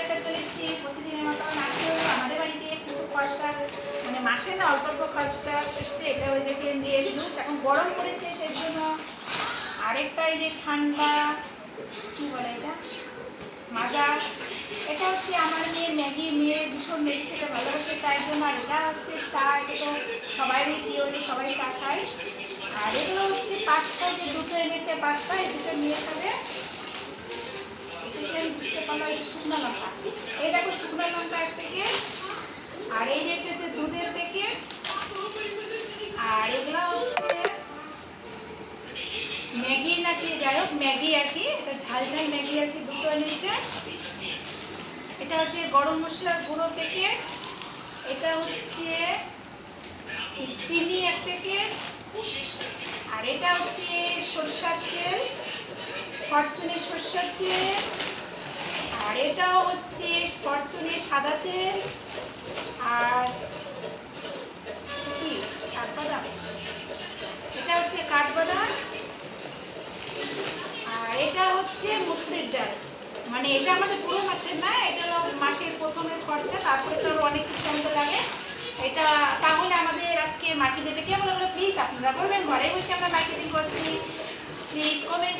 রেখে চলে এসেছি, প্রতিদিনের মতো আজকেও আমাদের বাড়িতে একটু খরচা মানে মাসে না অল্প অল্প খরচা এসছে, এটা ওই দেখে নিয়ে জুস এখন গরম পড়েছে সেই জন্য। আরেকটা এই যে ঠান্ডা, কি বলে এটা? মাজা, এটা হচ্ছে আমার মেয়ে ম্যাগি, মেয়ে ভীষণ ম্যাগি খেতে ভালোবাসে, তাই জন্য আর এটা হচ্ছে চা, এটা তো সবারই প্রিয়, এটা সবাই চা খায়। আর এগুলো হচ্ছে পাস্তা, যে দুটো এনেছে পাস্তা, এই দুটো নিয়ে খাবে। পারলাম এটা শুকনো লঙ্কা। এই দেখো শুকনো লঙ্কা এক প্যাকেট আর এই যে হচ্ছে দুধের প্যাকেট আর এগুলো হচ্ছে ম্যাগি নাকি, যাই হোক, ম্যাগি আর কি এটা ঝাল ঝাল ম্যাগি আর কি দুটো এনেছে। এটা হচ্ছে গরম মশলার গুঁড়ো প্যাকেট এটা হচ্ছে চিনি এক প্যাকেট আর এটা হচ্ছে সরষার তেল ফরচুনের সরষের তেল এটাও হচ্ছে ফরচুনের সাদা তেল আর কাঠবাদাম। এটা হচ্ছে কাঠবাদাম আর এটা হচ্ছে মুসুরির ডাল। মানে এটা আমাদের পুরো মাসের না, এটা মাসের প্রথমের খরচা, তারপরে তো অনেক কিছু আমাদের লাগে। এটা তাহলে আমাদের আজকে মার্কেটে কেমন হলো প্লিজ আপনারা বলবেন ঘরে বসে আমরা মার্কেটিং করছি। Please comment